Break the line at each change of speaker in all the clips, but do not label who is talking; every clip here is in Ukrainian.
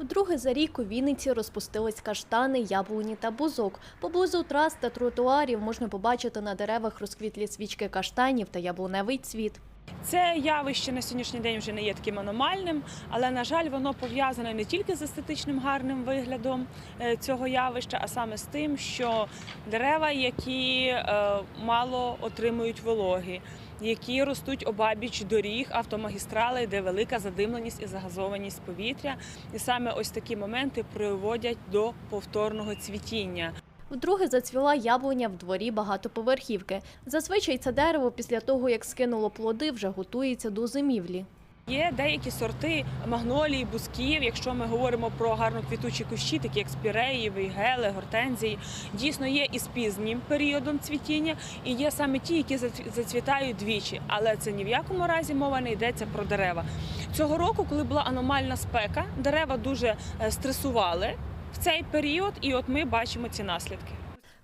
Вдруге за рік у Вінниці розпустились каштани, яблуні та бузок. Поблизу трас та тротуарів можна побачити на деревах розквітлі свічки каштанів та яблуневий цвіт.
Це явище на сьогоднішній день вже не є таким аномальним, але на жаль, воно пов'язане не тільки з естетичним гарним виглядом е, цього явища, а саме з тим, що дерева, які е, мало отримують вологи, які ростуть обабіч доріг, автомагістралей, де велика задимленість і загазованість повітря, і саме ось такі моменти приводять до повторного цвітіння.
Вдруге зацвіла яблуня в дворі багатоповерхівки. Зазвичай це дерево після того, як скинуло плоди, вже готується до зимівлі.
Є деякі сорти магнолії, бусків. Якщо ми говоримо про гарно квітучі кущі, такі як спіреї, вейгели, гортензії, дійсно є і з пізнім періодом цвітіння, і є саме ті, які зацвітають двічі. Але це ні в якому разі мова не йдеться про дерева. Цього року, коли була аномальна спека, дерева дуже е, стресували в цей період, і от ми бачимо ці наслідки.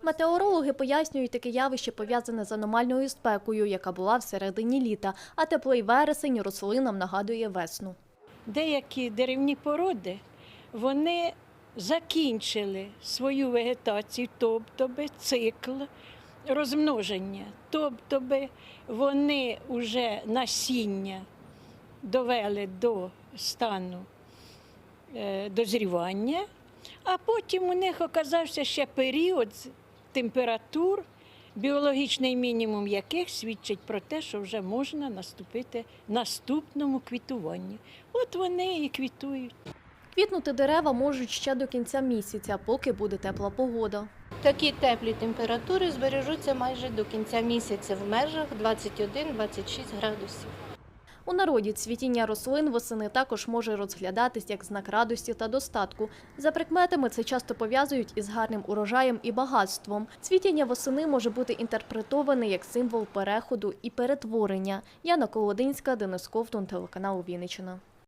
Метеорологи пояснюють таке явище пов'язане з аномальною спекою, яка була в середині літа, а теплий вересень рослинам нагадує весну.
деякі деревні породи вони закінчили свою вегетацію, тобто би цикл розмноження. Тобто би вони вже насіння довели до стану е, дозрівання, а потім у них оказався ще період температур, біологічний мінімум яких свідчить про те, що вже можна наступити наступному квітуванню. От вони і квітують.
Квітнути дерева можуть ще до кінця місяця, поки буде тепла погода.
Такі теплі температури збережуться майже до кінця місяця в межах 21-26 градусів.
У народі цвітіння рослин восени також може розглядатись як знак радості та достатку. За прикметами це часто пов'язують із гарним урожаєм і багатством. Цвітіння восени може бути інтерпретоване як символ переходу і перетворення. Яна Колодинська, Денис Ковтун, телеканал Вінниччина.